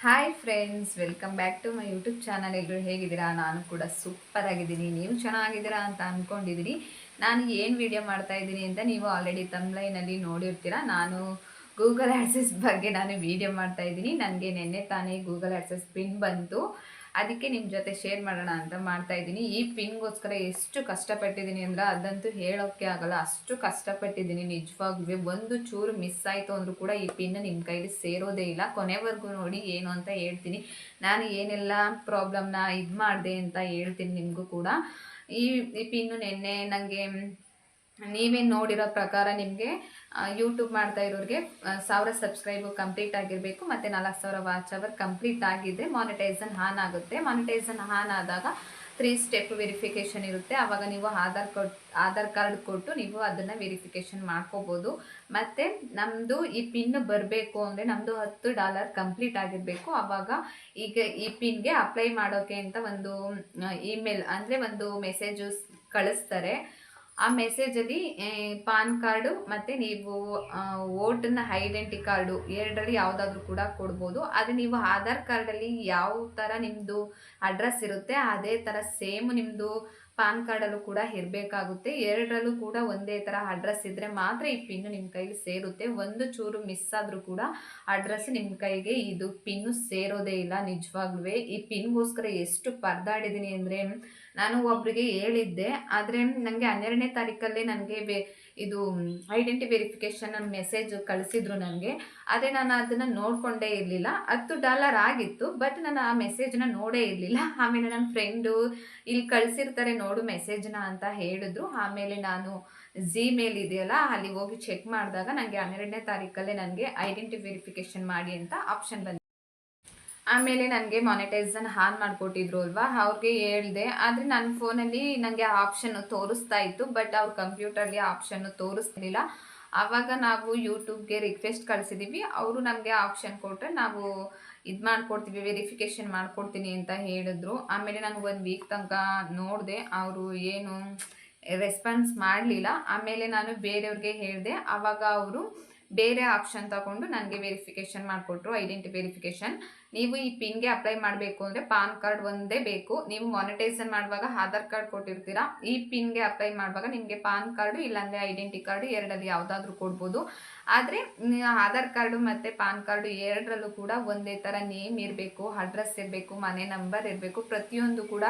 Hi friends welcome back to my YouTube channel ಎಲ್ಲರೂ ಹೇಗಿದ್ದೀರಾ? ನಾನು ಕೂಡ ಸೂಪರ್ ಆಗಿದ್ದೀನಿ. ನೀವು ಚೆನ್ನಾಗಿದ್ದೀರಾ ಅಂತ ಅಂದ್ಕೊಂಡಿದ್ದೀನಿ ನಾನು ಏನು ವಿಡಿಯೋ ಮಾಡ್ತಾ ಇದ್ದೀನಿ ಅಂತ ನೀವು ಆಲ್ರೆಡಿ ತಮ್ಲೈನಲ್ಲಿ ನೋಡಿರ್ತೀರಾ. ನಾನು ಗೂಗಲ್ ಆ್ಯಡ್ಸಸ್ ಬಗ್ಗೆ ನಾನು ವಿಡಿಯೋ ಮಾಡ್ತಾ ಇದ್ದೀನಿ. ನನಗೆ ನಿನ್ನೆ ತಾನೇ ಗೂಗಲ್ ಆ್ಯಡ್ಸಸ್ ಪಿನ್ ಬಂತು. ಅದಕ್ಕೆ ನಿಮ್ಮ ಜೊತೆ ಶೇರ್ ಮಾಡೋಣ ಅಂತ ಮಾಡ್ತಾ ಇದ್ದೀನಿ. ಈ ಪಿನ್ಗೋಸ್ಕರ ಎಷ್ಟು ಕಷ್ಟಪಟ್ಟಿದ್ದೀನಿ ಅಂದರೆ ಅದಂತೂ ಹೇಳೋಕ್ಕೆ ಆಗಲ್ಲ. ಅಷ್ಟು ಕಷ್ಟಪಟ್ಟಿದ್ದೀನಿ ನಿಜವಾಗ್ಲೂ. ಒಂದು ಚೂರು ಮಿಸ್ ಆಯಿತು ಅಂದರೂ ಕೂಡ ಈ ಪಿನ್ ನಿಮ್ಮ ಕೈಲಿ ಸೇರೋದೇ ಇಲ್ಲ. ಕೊನೆವರೆಗೂ ನೋಡಿ ಏನು ಅಂತ ಹೇಳ್ತೀನಿ. ನಾನು ಏನೆಲ್ಲ ಪ್ರಾಬ್ಲಮ್ನ ಇದು ಮಾಡಿದೆ ಅಂತ ಹೇಳ್ತೀನಿ ನಿಮಗೂ ಕೂಡ. ಈ ಈ ಪಿನ್ನು ನಿನ್ನೆ ನನಗೆ ನೀವೇನು ನೋಡಿರೋ ಪ್ರಕಾರ ನಿಮಗೆ ಯೂಟ್ಯೂಬ್ ಮಾಡ್ತಾ ಇರೋರಿಗೆ ಸಾವಿರ ಸಬ್ಸ್ಕ್ರೈಬು ಕಂಪ್ಲೀಟ್ ಆಗಿರಬೇಕು, ಮತ್ತು ನಾಲ್ಕು ಸಾವಿರ ವಾಚ್ ಅವರ್ ಕಂಪ್ಲೀಟ್ ಆಗಿದ್ದರೆ ಮಾನಿಟೈಸನ್ ಆನ್ ಆಗುತ್ತೆ ಮಾನಿಟೈಸನ್ ಆನ್ ಆದಾಗ ತ್ರೀ ಸ್ಟೆಪ್ ವೆರಿಫಿಕೇಷನ್ ಇರುತ್ತೆ. ಆವಾಗ ನೀವು ಆಧಾರ್ ಕೊಟ್ಟು ಆಧಾರ್ ಕಾರ್ಡ್ ಕೊಟ್ಟು ನೀವು ಅದನ್ನು ವೆರಿಫಿಕೇಷನ್ ಮಾಡ್ಕೋಬೋದು. ಮತ್ತು ನಮ್ಮದು ಈ ಪಿನ್ ಬರಬೇಕು ಅಂದರೆ ನಮ್ಮದು ಹತ್ತು ಡಾಲರ್ ಕಂಪ್ಲೀಟ್ ಆಗಿರಬೇಕು. ಆವಾಗ ಈಗ ಈ ಪಿನ್ಗೆ ಅಪ್ಲೈ ಮಾಡೋಕೆ ಅಂತ ಒಂದು ಇಮೇಲ್ ಅಂದರೆ ಒಂದು ಮೆಸೇಜಸ್ ಕಳಿಸ್ತಾರೆ. ಆ ಮೆಸೇಜಲ್ಲಿ ಪಾನ್ ಕಾರ್ಡು ಮತ್ತು ನೀವು ವೋಟನ್ನ ಐಡೆಂಟಿ ಕಾರ್ಡು ಎರಡರಲ್ಲಿ ಯಾವುದಾದ್ರೂ ಕೂಡ ಕೊಡ್ಬೋದು. ಅದು ನೀವು ಆಧಾರ್ ಕಾರ್ಡಲ್ಲಿ ಯಾವ ಥರ ನಿಮ್ಮದು ಅಡ್ರೆಸ್ ಇರುತ್ತೆ, ಅದೇ ಥರ ಸೇಮ್ ನಿಮ್ಮದು ಪಾನ್ ಕಾರ್ಡಲ್ಲೂ ಕೂಡ ಇರಬೇಕಾಗುತ್ತೆ. ಎರಡರಲ್ಲೂ ಕೂಡ ಒಂದೇ ಥರ ಅಡ್ರೆಸ್ ಇದ್ದರೆ ಮಾತ್ರ ಈ ಪಿನ್ನು ನಿಮ್ಮ ಕೈಗೆ ಸೇರುತ್ತೆ. ಒಂದು ಚೂರು ಮಿಸ್ ಆದರೂ ಕೂಡ ಅಡ್ರೆಸ್ ನಿಮ್ಮ ಕೈಗೆ ಇದು ಪಿನ್ನು ಸೇರೋದೇ ಇಲ್ಲ ನಿಜವಾಗ್ಲೂ ಈ ಪಿನ್ಗೋಸ್ಕರ ಎಷ್ಟು ಪರದಾಡಿದ್ದೀನಿ ಅಂದರೆ, ನಾನು ಒಬ್ಬರಿಗೆ ಹೇಳಿದ್ದೆ, ಆದರೆ ನನಗೆ ಹನ್ನೆರಡನೇ ತಾರೀಕಲ್ಲೇ ನನಗೆ ಬೇ ಇದು ಐಡೆಂಟಿ ವೆರಿಫಿಕೇಷನ್ ಮೆಸೇಜ್ ಕಳಿಸಿದ್ರು ನನಗೆ ಅದೇ ನಾನು ಅದನ್ನು ನೋಡಿಕೊಂಡೇ ಇರಲಿಲ್ಲ. ಹತ್ತು ಡಾಲರ್ ಆಗಿತ್ತು ಬಟ್ ನಾನು ಆ ಮೆಸೇಜ್ನ ನೋಡೇ ಇರಲಿಲ್ಲ. ಆಮೇಲೆ ನನ್ನ ಫ್ರೆಂಡು ಇಲ್ಲಿ ಕಳಿಸಿರ್ತಾರೆ ನೋಡು ಮೆಸೇಜ್ನ ಅಂತ ಹೇಳಿದ್ರು. ಆಮೇಲೆ ನಾನು ಜಿಮೇಲ್ ಇದೆಯಲ್ಲ, ಅಲ್ಲಿ ಹೋಗಿ ಚೆಕ್ ಮಾಡಿದಾಗ ನನಗೆ ಹನ್ನೆರಡನೇ ತಾರೀಕಲ್ಲೇ ನನಗೆ ಐಡೆಂಟಿ ವೆರಿಫಿಕೇಷನ್ ಮಾಡಿ ಅಂತ ಆಪ್ಷನ್ ಬಂದಿದೆ ಆಮೇಲೆ ನನಗೆ ಮಾನಿಟೈಸನ್ ಹಾನ್ ಮಾಡಿಕೊಟ್ಟಿದ್ರು ಅಲ್ವಾ? ಅವ್ರಿಗೆ ಹೇಳಿದೆ. ಆದರೆ ನನ್ನ ಫೋನಲ್ಲಿ ನನಗೆ ಆಪ್ಷನ್ ತೋರಿಸ್ತಾ ಇತ್ತು ಬಟ್ ಅವ್ರ ಕಂಪ್ಯೂಟರ್ಲಿ ಆಪ್ಷನ್ನು ತೋರಿಸ್ತಿರ್ಲಿಲ್ಲ ಆವಾಗ ನಾವು ಯೂಟ್ಯೂಬ್ಗೆ ರಿಕ್ವೆಸ್ಟ್ ಕಳಿಸಿದ್ದೀವಿ ಅವರು ನಮಗೆ ಆಪ್ಷನ್ ಕೊಟ್ಟರೆ ನಾವು ಇದು ಮಾಡ್ಕೊಡ್ತೀವಿ ವೆರಿಫಿಕೇಷನ್ ಮಾಡ್ಕೊಡ್ತೀನಿ ಅಂತ ಹೇಳಿದ್ರು. ಆಮೇಲೆ ನಾನು ಒಂದು ವೀಕ್ ತನಕ ನೋಡಿದೆ, ಅವರು ಏನು ರೆಸ್ಪಾನ್ಸ್ ಮಾಡಲಿಲ್ಲ. ಆಮೇಲೆ ನಾನು ಬೇರೆಯವ್ರಿಗೆ ಹೇಳಿದೆ. ಆವಾಗ ಅವರು ಬೇರೆ ಆಪ್ಷನ್ ತಗೊಂಡು ನನಗೆ ವೆರಿಫಿಕೇಷನ್ ಮಾಡಿಕೊಟ್ರು ಐಡೆಂಟಿ ವೆರಿಫಿಕೇಷನ್ ನೀವು ಈ ಪಿನ್ಗೆ ಅಪ್ಲೈ ಮಾಡಬೇಕು ಅಂದರೆ ಪಾನ್ ಕಾರ್ಡ್ ಒಂದೇ ಬೇಕು. ನೀವು ಮಾನಿಟೈಸನ್ ಮಾಡುವಾಗ ಆಧಾರ್ ಕಾರ್ಡ್ ಕೊಟ್ಟಿರ್ತೀರಾ, ಈ ಪಿನ್ಗೆ ಅಪ್ಲೈ ಮಾಡುವಾಗ ನಿಮಗೆ ಪಾನ್ ಕಾರ್ಡು ಇಲ್ಲಾಂದರೆ ಐಡೆಂಟಿ ಕಾರ್ಡು ಎರಡಲ್ಲಿ ಯಾವುದಾದ್ರೂ ಕೊಡ್ಬೋದು. ಆದರೆ ಆಧಾರ್ ಕಾರ್ಡು ಮತ್ತು ಪಾನ್ ಕಾರ್ಡು ಎರಡರಲ್ಲೂ ಕೂಡ ಒಂದೇ ಥರ ನೇಮ್ ಇರಬೇಕು ಅಡ್ರೆಸ್ ಇರಬೇಕು, ಮನೆ ನಂಬರ್ ಇರಬೇಕು. ಪ್ರತಿಯೊಂದು ಕೂಡ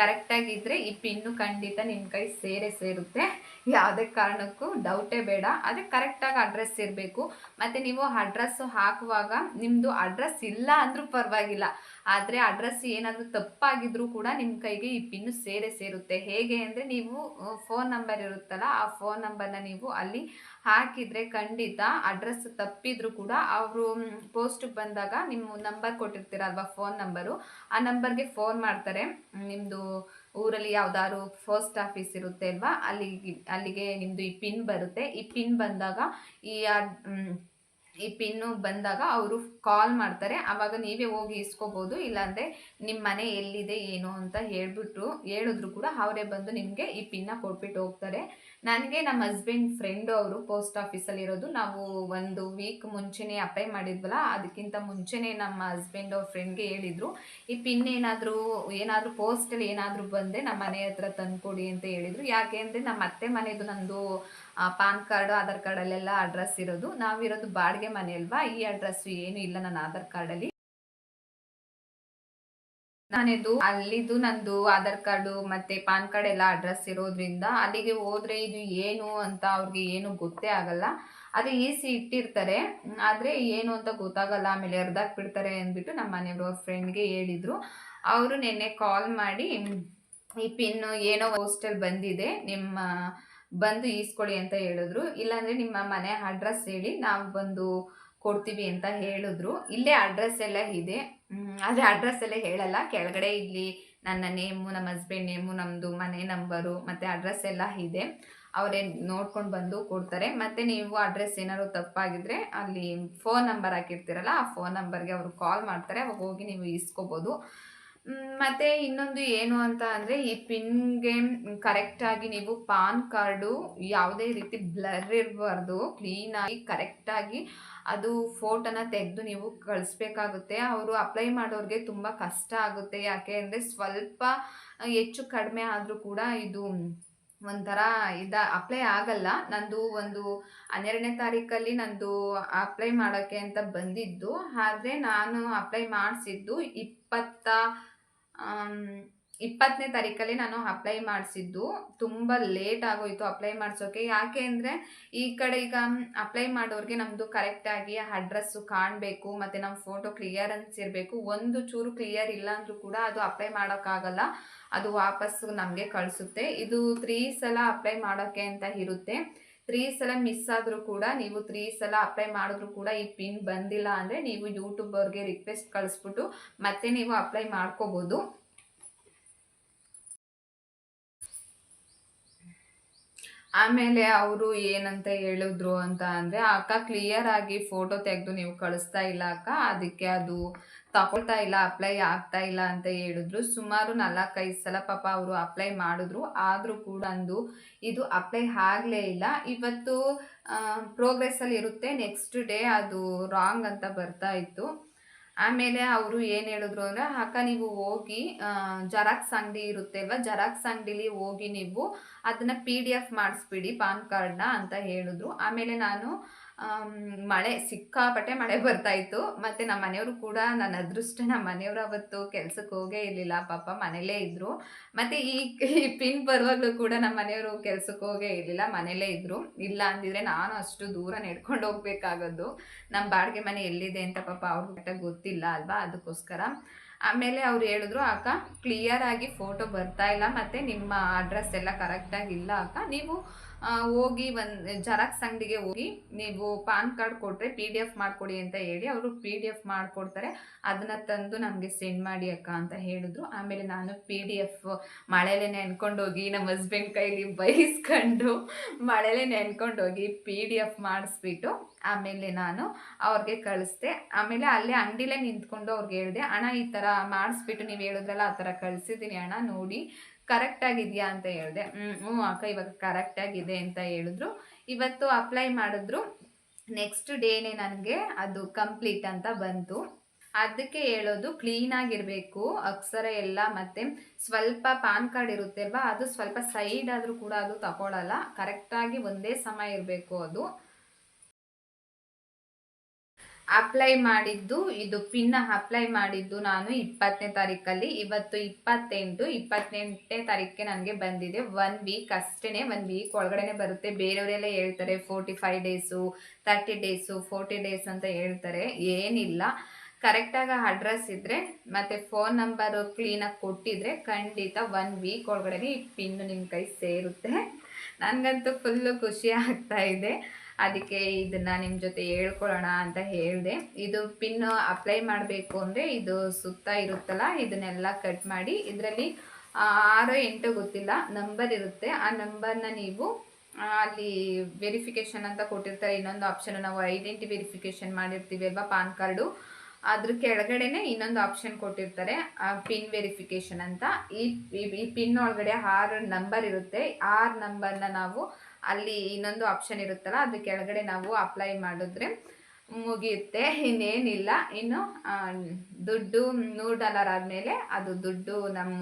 ಕರೆಕ್ಟಾಗಿದ್ದರೆ ಈ ಪಿನ್ನು ಖಂಡಿತ ನಿಮ್ಮ ಕೈ ಸೇರೇ ಸೇರುತ್ತೆ. ಯಾವುದೇ ಕಾರಣಕ್ಕೂ ಡೌಟೇ ಬೇಡ. ಅದೇ ಕರೆಕ್ಟಾಗಿ ಅಡ್ರೆಸ್ ಇರಬೇಕು. ಮತ್ತು ನೀವು ಅಡ್ರೆಸ್ಸು ಹಾಕುವಾಗ ನಿಮ್ಮದು ಅಡ್ರೆಸ್ ಇಲ್ಲ ಅಂದರೂ ಪರವಾಗಿಲ್ಲ. ಆದರೆ ಅಡ್ರೆಸ್ ಏನಾದರೂ ತಪ್ಪಾಗಿದ್ರೂ ಕೂಡ ನಿಮ್ಮ ಕೈಗೆ ಈ ಪಿನ್ನು ಸೇರೆ ಸೇರುತ್ತೆ. ಹೇಗೆ ಅಂದರೆ ನೀವು ಫೋನ್ ನಂಬರ್ ಇರುತ್ತಲ್ಲ, ಆ ಫೋನ್ ನಂಬರ್ನ ನೀವು ಅಲ್ಲಿ ಹಾಕಿದರೆ ಖಂಡಿತ ಅಡ್ರೆಸ್ ತಪ್ಪಿದ್ರೂ ಕೂಡ ಅವರು ಪೋಸ್ಟಿಗೆ ಬಂದಾಗ ನಿಮ್ಮ ನಂಬರ್ ಕೊಟ್ಟಿರ್ತೀರಲ್ವಾ ಫೋನ್ ನಂಬರು ಆ ನಂಬರ್ಗೆ ಫೋನ್ ಮಾಡ್ತಾರೆ. ನಿಮ್ಮದು ಊರಲ್ಲಿ ಯಾವ್ದಾದ್ರು ಪೋಸ್ಟ್ ಆಫೀಸ್ ಇರುತ್ತೆ ಅಲ್ವಾ? ಅಲ್ಲಿಗೆ ಅಲ್ಲಿಗೆ ನಿಮ್ಮದು ಈ ಪಿನ್ ಬರುತ್ತೆ. ಈ ಪಿನ್ ಬಂದಾಗ ಈ ಈ ಪಿನ್ನು ಬಂದಾಗ ಅವರು ಕಾಲ್ ಮಾಡ್ತಾರೆ. ಆವಾಗ ನೀವೇ ಹೋಗಿ ಇಸ್ಕೋಬೋದು. ಇಲ್ಲಾಂದರೆ ನಿಮ್ಮ ಮನೆ ಎಲ್ಲಿದೆ, ಏನು ಅಂತ ಹೇಳಿಬಿಟ್ಟು ಹೇಳಿದ್ರು ಕೂಡ ಅವರೇ ಬಂದು ನಿಮಗೆ ಈ ಪಿನ್ನ ಕೊಟ್ಬಿಟ್ಟು ಹೋಗ್ತಾರೆ. ನನಗೆ ನಮ್ಮ ಹಸ್ಬೆಂಡ್ ಫ್ರೆಂಡು ಅವರು ಪೋಸ್ಟ್ ಆಫೀಸಲ್ಲಿ ಇರೋದು. ನಾವು ಒಂದು ವೀಕ್ ಮುಂಚೆನೇ ಅಪ್ಲೈ ಮಾಡಿದ್ವಲ್ಲ, ಅದಕ್ಕಿಂತ ಮುಂಚೆನೇ ನಮ್ಮ ಹಸ್ಬೆಂಡ್ ಅವ್ರ ಫ್ರೆಂಡ್ಗೆ ಹೇಳಿದರು. ಈ ಪಿನ್ ಏನಾದರೂ ಏನಾದರೂ ಪೋಸ್ಟಲ್ಲಿ ಏನಾದರೂ ಬಂದರೆ ನಮ್ಮ ಮನೆ ಹತ್ರ ತಂದುಕೊಡಿ ಅಂತ ಹೇಳಿದರು. ಯಾಕೆ ಅಂದರೆ ನಮ್ಮ ಅತ್ತೆ ಮನೆಯದು ನಂದು ಪಾನ್ ಕಾರ್ಡು, ಆಧಾರ್ ಕಾರ್ಡಲ್ಲೆಲ್ಲ ಅಡ್ರೆಸ್ ಇರೋದು. ನಾವಿರೋದು ಬಾಡಿಗೆ ಮನೆ ಅಲ್ವಾ? ಈ ಅಡ್ರೆಸ್ ಏನು ಇಲ್ಲ ನನ್ನ ಆಧಾರ್ ಕಾರ್ಡ್ ಅಲ್ಲಿ. ನಾನಿದು, ಅಲ್ಲಿದು ನಂದು ಆಧಾರ್ ಕಾರ್ಡು ಮತ್ತೆ ಪಾನ್ ಕಾರ್ಡ್ ಎಲ್ಲ ಅಡ್ರೆಸ್ ಇರೋದ್ರಿಂದ ಅಲ್ಲಿಗೆ ಹೋದ್ರೆ ಇದು ಏನು ಅಂತ ಅವ್ರಿಗೆ ಏನು ಗೊತ್ತೇ ಆಗಲ್ಲ. ಅದು ಈಸಿ ಇಟ್ಟಿರ್ತಾರೆ. ಆದ್ರೆ ಏನು ಅಂತ ಗೊತ್ತಾಗಲ್ಲ. ಆಮೇಲೆ ಅರ್ಧಾಕ್ ಬಿಡ್ತಾರೆ ಅಂದ್ಬಿಟ್ಟು ನಮ್ಮ ಮನೆಯವರು ಅವ್ರ ಫ್ರೆಂಡ್ಗೆ ಹೇಳಿದ್ರು. ಅವರು ನಿನ್ನೆ ಕಾಲ್ ಮಾಡಿ, ಈ ಪಿನ್ನು ಏನೋ ಹೋಸ್ಟೆಲ್ ಬಂದಿದೆ. ನಿಮ್ಮ ಬಂದು ಈಸ್ಕೊಳ್ಳಿ ಅಂತ ಹೇಳಿದ್ರು. ಇಲ್ಲಾಂದ್ರೆ ನಿಮ್ಮ ಮನೆ ಅಡ್ರೆಸ್ ಹೇಳಿ ನಾವು ಬಂದು ಕೊಡ್ತೀವಿ ಅಂತ ಹೇಳಿದ್ರು. ಇಲ್ಲೇ ಅಡ್ರೆಸ್ ಎಲ್ಲ ಇದೆ. ಆದರೆ ಅಡ್ರೆಸ್ ಎಲ್ಲ ಹೇಳಲ್ಲ. ಕೆಳಗಡೆ ಇಲ್ಲಿ ನನ್ನ ನೇಮು ನಮ್ಮ ಹಸ್ಬೆಂಡ್ ನೇಮು ನಮ್ಮದು ಮನೆ ನಂಬರು ಮತ್ತು ಅಡ್ರೆಸ್ ಎಲ್ಲ ಇದೆ. ಅವರೇ ನೋಡ್ಕೊಂಡು ಬಂದು ಕೊಡ್ತಾರೆ. ಮತ್ತು ನೀವು ಅಡ್ರೆಸ್ ಏನಾದ್ರು ತಪ್ಪಾಗಿದ್ರೆ ಅಲ್ಲಿ ಫೋನ್ ನಂಬರ್ ಹಾಕಿರ್ತೀರಲ್ಲ, ಆ ಫೋನ್ ನಂಬರ್ಗೆ ಅವರು ಕಾಲ್ ಮಾಡ್ತಾರೆ. ಅವಾಗ ಹೋಗಿ ನೀವು ಇಸ್ಕೋಬೋದು ಮತ್ತೆ ಇನ್ನೊಂದು ಏನು ಅಂತ ಅಂದರೆ ಈ ಪಿನ್ಗೆ ಕರೆಕ್ಟಾಗಿ ನೀವು ಪಾನ್ ಕಾರ್ಡು ಯಾವುದೇ ರೀತಿ ಬ್ಲರ್ ಇರಬಾರ್ದು. ಕ್ಲೀನಾಗಿ ಕರೆಕ್ಟಾಗಿ ಅದು ಫೋಟೋನ ತೆಗೆದು ನೀವು ಕಳಿಸ್ಬೇಕಾಗುತ್ತೆ. ಅವರು ಅಪ್ಲೈ ಮಾಡೋರಿಗೆ ತುಂಬ ಕಷ್ಟ ಆಗುತ್ತೆ. ಯಾಕೆ ಅಂದರೆ ಸ್ವಲ್ಪ ಹೆಚ್ಚು ಕಡಿಮೆ ಆದರೂ ಕೂಡ ಇದು ಒಂಥರ ಇದ ಅಪ್ಲೈ ಆಗಲ್ಲ. ನಂದು ಒಂದು ಹನ್ನೆರಡನೇ ತಾರೀಕಲ್ಲಿ ನಂದು ಅಪ್ಲೈ ಮಾಡೋಕ್ಕೆ ಅಂತ ಬಂದಿದ್ದು. ಆದರೆ ನಾನು ಅಪ್ಲೈ ಮಾಡಿಸಿದ್ದು ಇಪ್ಪತ್ತ ಇಪ್ಪತ್ತನೇ ತಾರೀಕಲ್ಲಿ ನಾನು ಅಪ್ಲೈ ಮಾಡಿಸಿದ್ದು. ತುಂಬ ಲೇಟ್ ಆಗೋಯಿತು ಅಪ್ಲೈ ಮಾಡಿಸೋಕೆ. ಯಾಕೆ ಅಂದರೆ ಈ ಕಡೆ ಈಗ ಅಪ್ಲೈ ಮಾಡೋರಿಗೆ ನಮ್ಮದು ಕರೆಕ್ಟಾಗಿ ಅಡ್ರೆಸ್ಸು ಕಾಣಬೇಕು, ಮತ್ತು ನಮ್ಮ ಫೋಟೋ ಕ್ಲಿಯರೆನ್ಸ್ ಇರಬೇಕು. ಒಂದು ಚೂರು ಕ್ಲಿಯರ್ ಇಲ್ಲ ಅಂದರೂ ಕೂಡ ಅದು ಅಪ್ಲೈ ಮಾಡೋಕ್ಕಾಗಲ್ಲ. ಅದು ವಾಪಸ್ಸು ನಮಗೆ ಕಳಿಸುತ್ತೆ. ಇದು ತ್ರೀ ಸಲ ಅಪ್ಲೈ ಮಾಡೋಕ್ಕೆ ಅಂತ ಇರುತ್ತೆ. ತ್ರೀ ಸಲ ಮಿಸ್ ಆದರೂ ಕೂಡ ನೀವು ತ್ರೀ ಸಲ ಅಪ್ಲೈ ಮಾಡಿದ್ರು ಕೂಡ ಈ ಪಿನ್ ಬಂದಿಲ್ಲ ಅಂದರೆ ನೀವು ಯೂಟ್ಯೂಬ್ ಅವ್ರಿಗೆ ರಿಕ್ವೆಸ್ಟ್ ಕಳಿಸ್ಬಿಟ್ಟು ಮತ್ತೆ ನೀವು ಅಪ್ಲೈ ಮಾಡ್ಕೋಬೋದು. ಆಮೇಲೆ ಅವರು ಏನಂತ ಹೇಳಿದ್ರು ಅಂತ ಅಂದರೆ, ಅಕ್ಕ ಕ್ಲಿಯರ್ ಆಗಿ ಫೋಟೋ ತೆಗೆದು ನೀವು ಕಳಿಸ್ತಾ ಇಲ್ಲ ಅಕ್ಕ, ಅದಕ್ಕೆ ಅದು ತಗೊಳ್ತಾ ಇಲ್ಲ ಅಪ್ಲೈ ಆಗ್ತಾ ಇಲ್ಲ ಅಂತ ಹೇಳಿದ್ರು. ಸುಮಾರು ನಾಲ್ಕೈದು ಸಲ ಪಾಪ ಅವರು ಅಪ್ಲೈ ಮಾಡಿದ್ರು. ಆದರೂ ಕೂಡ ಅಂದು ಇದು ಅಪ್ಲೈ ಆಗಲೇ ಇಲ್ಲ. ಇವತ್ತು ಪ್ರೋಗ್ರೆಸ್ಸಲ್ಲಿ ಇರುತ್ತೆ. ನೆಕ್ಸ್ಟ್ ಡೇ ಅದು ರಾಂಗ್ ಅಂತ ಬರ್ತಾ ಇತ್ತು. ಆಮೇಲೆ ಅವರು ಏನು ಹೇಳಿದ್ರು ಅಂದರೆ, ಅಕ್ಕ, ನೀವು ಹೋಗಿ ಜೆರಾಕ್ಸ್ ಅಂಗಡಿ ಇರುತ್ತೆ ಅಲ್ವಾ? ಜೆರಾಕ್ಸ್ ಅಂಗಡಿಲಿ ಹೋಗಿ ನೀವು ಅದನ್ನು ಪಿ ಡಿ ಎಫ್ ಮಾಡಿಸ್ಬಿಡಿ, ಪಾನ್ ಕಾರ್ಡ್ನ ಅಂತ ಹೇಳಿದ್ರು. ಆಮೇಲೆ ನಾನು ಮಳೆ, ಸಿಕ್ಕಾಪಟ್ಟೆ ಮಳೆ ಬರ್ತಾ ಇತ್ತು. ಮತ್ತು ನಮ್ಮ ಮನೆಯವರು ಕೂಡ ನನ್ನ ಅದೃಷ್ಟ, ನಮ್ಮ ಮನೆಯವರು ಅವತ್ತು ಕೆಲ್ಸಕ್ಕೆ ಹೋಗೇ ಇರಲಿಲ್ಲ. ಪಾಪ ಮನೇಲೇ ಇದ್ದರು ಮತ್ತು ಈ ಪಿನ್ ಬರುವಾಗಲೂ ಕೂಡ ನಮ್ಮ ಮನೆಯವರು ಕೆಲ್ಸಕ್ಕೆ ಹೋಗೇ ಇರಲಿಲ್ಲ. ಮನೇಲೇ ಇದ್ದರು ಇಲ್ಲ ಅಂದಿದ್ರೆ ನಾನು ಅಷ್ಟು ದೂರ ನಡ್ಕೊಂಡು ಹೋಗ್ಬೇಕಾಗೋದು ನಮ್ಮ ಬಾಡಿಗೆ ಮನೆ ಎಲ್ಲಿದೆ ಅಂತ ಪಾಪ ಅವ್ರಿಗೆ ಗೊತ್ತಿಲ್ಲ ಅಲ್ವಾ? ಅದಕ್ಕೋಸ್ಕರ. ಆಮೇಲೆ ಅವ್ರು ಹೇಳಿದ್ರು, ಅಕ್ಕ ಕ್ಲಿಯರ್ ಆಗಿ ಫೋಟೋ ಬರ್ತಾ ಇಲ್ಲ. ಮತ್ತು ನಿಮ್ಮ ಅಡ್ರೆಸ್ ಎಲ್ಲ ಕರೆಕ್ಟಾಗಿ ಇಲ್ಲ ಅಕ್ಕ. ನೀವು ಹೋಗಿ ಒಂದು ಜೆರಾಕ್ಸ್ ಅಂಗಡಿಗೆ ಹೋಗಿ ನೀವು ಪಾನ್ ಕಾರ್ಡ್ ಕೊಟ್ಟರೆ ಪಿ ಡಿ ಎಫ್ ಮಾಡಿಕೊಡಿ ಅಂತ ಹೇಳಿ ಅವರು ಪಿ ಡಿ ಎಫ್ ಮಾಡಿಕೊಡ್ತಾರೆ. ಅದನ್ನು ತಂದು ನಮಗೆ ಸೆಂಡ್ ಮಾಡಿ ಅಕ್ಕ ಅಂತ ಹೇಳಿದ್ರು. ಆಮೇಲೆ ನಾನು ಪಿ ಡಿ ಎಫ್ ಮಳೆಯಲ್ಲೇ ನೆನ್ಕೊಂಡೋಗಿ ನಮ್ಮ ಹಸ್ಬೆಂಡ್ ಕೈಲಿ ಬೈಸ್ಕೊಂಡು ಮಳೆಲೆ ನೆನ್ಕೊಂಡೋಗಿ ಪಿ ಡಿ ಎಫ್ ಮಾಡಿಸ್ಬಿಟ್ಟು ಆಮೇಲೆ ನಾನು ಅವ್ರಿಗೆ ಕಳಿಸ್ದೆ. ಆಮೇಲೆ ಅಲ್ಲೇ ಅಂಗಡಿಲೇ ನಿಂತ್ಕೊಂಡು ಅವ್ರಿಗೆ ಹೇಳಿದೆ, ಅಣ್ಣ, ಈ ಥರ ಮಾಡಿಸ್ಬಿಟ್ಟು ನೀವು ಹೇಳಿದ್ರಲ್ಲ, ಆ ಥರ ಕಳಿಸಿದ್ದೀನಿ ಅಣ್ಣ, ನೋಡಿ ಕರೆಕ್ಟಾಗಿದೆಯಾ ಅಂತ ಹೇಳಿದೆ. ಹ್ಞೂ ಅಕ್ಕ ಇವಾಗ ಕರೆಕ್ಟಾಗಿದೆ ಅಂತ ಹೇಳಿದ್ರು. ಇವತ್ತು ಅಪ್ಲೈ ಮಾಡಿದ್ರು. ನೆಕ್ಸ್ಟ್ ಡೇನೇ ನನಗೆ ಅದು ಕಂಪ್ಲೀಟ್ ಅಂತ ಬಂತು. ಅದಕ್ಕೆ ಹೇಳೋದು ಕ್ಲೀನಾಗಿರಬೇಕು ಅಕ್ಷರ ಎಲ್ಲ ಮತ್ತು ಸ್ವಲ್ಪ ಪಾನ್ ಕಾರ್ಡ್ ಇರುತ್ತೆ ಅಲ್ವಾ ಅದು ಸ್ವಲ್ಪ ಸೈಡ್ ಆದರೂ ಕೂಡ ಅದು ತಗೊಳ್ಳಲ್ಲ ಕರೆಕ್ಟಾಗಿ ಒಂದೇ ಸಮ ಇರಬೇಕು ಅದು. ಅಪ್ಲೈ ಮಾಡಿದ್ದು, ಇದು ಪಿನ್ನ ಅಪ್ಲೈ ಮಾಡಿದ್ದು ನಾನು ಇಪ್ಪತ್ತನೇ ತಾರೀಕಲ್ಲಿ. ಇವತ್ತು ಇಪ್ಪತ್ತೆಂಟು, ಇಪ್ಪತ್ತೆಂಟನೇ ತಾರೀಕಿಗೆ ನನಗೆ ಬಂದಿದೆ. ಒನ್ ವೀಕ್ ಅಷ್ಟೇ ಒನ್ ವೀಕ್ ಒಳಗಡೆ ಬರುತ್ತೆ. ಬೇರೆಯವರೆಲ್ಲ ಹೇಳ್ತಾರೆ forty five days thirty days forty days ಅಂತ ಹೇಳ್ತಾರೆ. ಏನಿಲ್ಲ. ಕರೆಕ್ಟಾಗಿ ಅಡ್ರೆಸ್ ಇದ್ದರೆ ಮತ್ತು ಫೋನ್ ನಂಬರು ಕ್ಲೀನಾಗಿ ಕೊಟ್ಟಿದ್ರೆ ಖಂಡಿತ ಒನ್ ವೀಕ್ ಒಳಗಡೆ ಈ ಪಿನ್ನು ನಿಮ್ಮ ಕೈ ಸೇರುತ್ತೆ. ನನಗಂತೂ ಫುಲ್ಲು ಖುಷಿ ಆಗ್ತಾ ಇದೆ. ಅದಕ್ಕೆ ಇದನ್ನ ನಿಮ್ಮ ಜೊತೆ ಹೇಳ್ಕೊಳ್ಳೋಣ ಅಂತ ಹೇಳಿದೆ. ಇದು ಪಿನ್ ಅಪ್ಲೈ ಮಾಡಬೇಕು ಅಂದರೆ ಇದು ಸುತ್ತ ಇರುತ್ತಲ್ಲ, ಇದನ್ನೆಲ್ಲ ಕಟ್ ಮಾಡಿ ಇದರಲ್ಲಿ ಆರು ಎಂಟು ಗೊತ್ತಿಲ್ಲ ನಂಬರ್ ಇರುತ್ತೆ. ಆ ನಂಬರ್ನ ನೀವು ಅಲ್ಲಿ ವೆರಿಫಿಕೇಷನ್ ಅಂತ ಕೊಟ್ಟಿರ್ತಾರೆ. ಇನ್ನೊಂದು ಆಪ್ಷನ್ ನಾವು ಐಡೆಂಟಿ ವೆರಿಫಿಕೇಷನ್ ಮಾಡಿರ್ತೀವಿ ಅಲ್ವಾ, ಪಾನ್ ಕಾರ್ಡು. ಅದ್ರ ಕೆಳಗಡೆನೆ ಇನ್ನೊಂದು ಆಪ್ಷನ್ ಕೊಟ್ಟಿರ್ತಾರೆ ಪಿನ್ ವೆರಿಫಿಕೇಷನ್ ಅಂತ. ಈ ಈ ಪಿನ್ ಒಳಗಡೆ ಆರು ನಂಬರ್ ಇರುತ್ತೆ. ಆರು ನಂಬರ್ನ ನಾವು ಅಲ್ಲಿ ಇನ್ನೊಂದು ಆಪ್ಷನ್ ಇರುತ್ತಲ್ಲ, ಅದ್ರ ಕೆಳಗಡೆ ನಾವು ಅಪ್ಲೈ ಮಾಡಿದ್ರೆ ಮುಗಿಯುತ್ತೆ. ಇನ್ನೇನಿಲ್ಲ. ಇನ್ನು ದುಡ್ಡು ನೂರು ಡಾಲರ್ ಆದಮೇಲೆ ಅದು ದುಡ್ಡು ನಮ್ಮ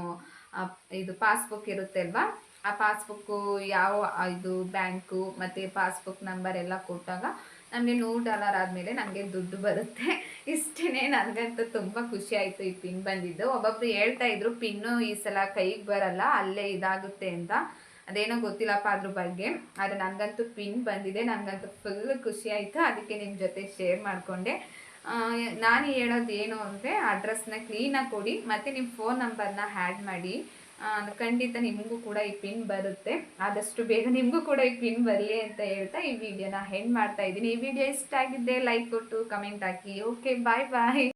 ಇದು ಪಾಸ್ಬುಕ್ ಇರುತ್ತೆ ಅಲ್ವಾ? ಆ ಪಾಸ್ಬುಕ್ಕು ಯಾವ ಇದು ಬ್ಯಾಂಕು ಮತ್ತು ಪಾಸ್ಬುಕ್ ನಂಬರ್ ಎಲ್ಲ ಕೊಟ್ಟಾಗ ನಮಗೆ ನೂರು ಡಾಲರ್ ಆದಮೇಲೆ ನಮಗೆ ದುಡ್ಡು ಬರುತ್ತೆ. ಇಷ್ಟೇ ನನಗಂತೂ ತುಂಬ ಖುಷಿ ಆಯಿತು ಈ ಪಿನ್ ಬಂದಿದ್ದು. ಒಬ್ಬೊಬ್ರು ಹೇಳ್ತಾ ಇದ್ರು, ಪಿನ್ನು ಈ ಸಲ ಕೈಗೆ ಬರಲ್ಲ, ಅಲ್ಲೇ ಇದಾಗುತ್ತೆ ಅಂತ. ಅದೇನೋ ಗೊತ್ತಿಲ್ಲಪ್ಪ ಅದ್ರ ಬಗ್ಗೆ. ಆದರೆ ನನಗಂತೂ ಪಿನ್ ಬಂದಿದೆ ನನಗಂತೂ ಫುಲ್ ಖುಷಿ ಆಯಿತು. ಅದಕ್ಕೆ ನಿಮ್ಮ ಜೊತೆ ಶೇರ್ ಮಾಡಿಕೊಂಡೆ. ನಾನು ಹೇಳೋದು ಏನು ಅಂದರೆ ಅಡ್ರೆಸ್ನ ಕ್ಲೀನಾಗಿ ಕೊಡಿ, ಮತ್ತು ನಿಮ್ಮ ಫೋನ್ ನಂಬರ್ನ ಹ್ಯಾಡ್ ಮಾಡಿ. ಖಂಡಿತ ನಿಮಗೂ ಕೂಡ ಈ ಪಿನ್ ಬರುತ್ತೆ. ಆದಷ್ಟು ಬೇಗ ನಿಮಗೂ ಕೂಡ ಈ ಪಿನ್ ಬರಲಿ ಅಂತ ಹೇಳ್ತಾ ಈ ವಿಡಿಯೋನ ಹೆಂಡ್ ಮಾಡ್ತಾ ಇದ್ದೀನಿ. ಈ ವಿಡಿಯೋ ಇಷ್ಟ ಆಗಿದ್ದೆ ಲೈಕ್ ಕೊಟ್ಟು ಕಮೆಂಟ್ ಹಾಕಿ. ಓಕೆ ಬಾಯ್ ಬಾಯ್